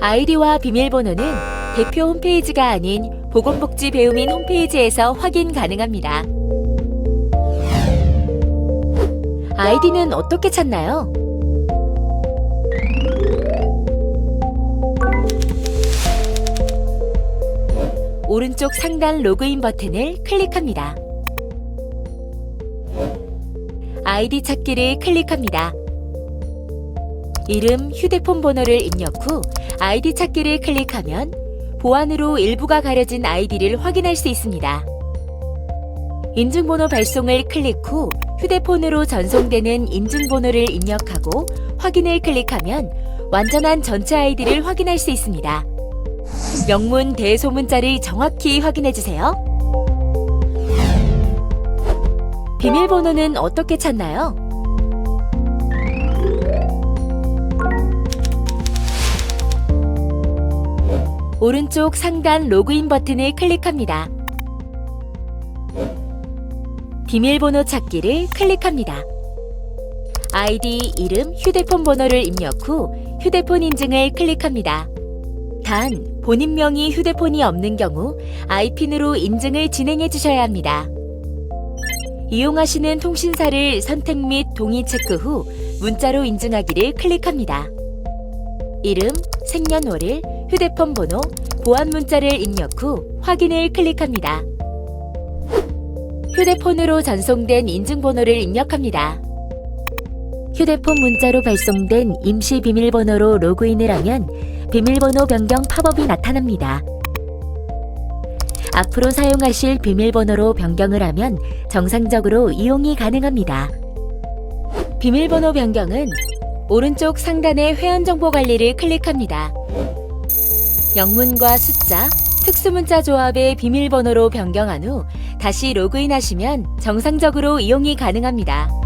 아이디와 비밀번호는 대표 홈페이지가 아닌 보건복지 배우민 홈페이지에서 확인 가능합니다. 아이디는 어떻게 찾나요? 오른쪽 상단 로그인 버튼을 클릭합니다. 아이디 찾기를 클릭합니다. 이름, 휴대폰 번호를 입력 후 아이디 찾기를 클릭하면 보안으로 일부가 가려진 아이디를 확인할 수 있습니다. 인증번호 발송을 클릭 후 휴대폰으로 전송되는 인증번호를 입력하고 확인을 클릭하면 완전한 전체 아이디를 확인할 수 있습니다. 명문 대소문자를 정확히 확인해 주세요. 비밀번호는 어떻게 찾나요? 오른쪽 상단 로그인 버튼을 클릭합니다. 비밀번호 찾기를 클릭합니다. 아이디, 이름, 휴대폰 번호를 입력 후 휴대폰 인증을 클릭합니다. 단, 본인명이 휴대폰이 없는 경우 아이핀으로 인증을 진행해 주셔야 합니다. 이용하시는 통신사를 선택 및 동의 체크 후 문자로 인증하기를 클릭합니다. 이름, 생년월일, 휴대폰 번호, 보안 문자를 입력 후 확인을 클릭합니다. 휴대폰으로 전송된 인증번호를 입력합니다. 휴대폰 문자로 발송된 임시 비밀번호로 로그인을 하면 비밀번호 변경 팝업이 나타납니다. 앞으로 사용하실 비밀번호로 변경을 하면 정상적으로 이용이 가능합니다. 비밀번호 변경은 오른쪽 상단의 회원 정보 관리를 클릭합니다. 영문과 숫자, 특수문자 조합의 비밀번호로 변경한 후 다시 로그인하시면 정상적으로 이용이 가능합니다.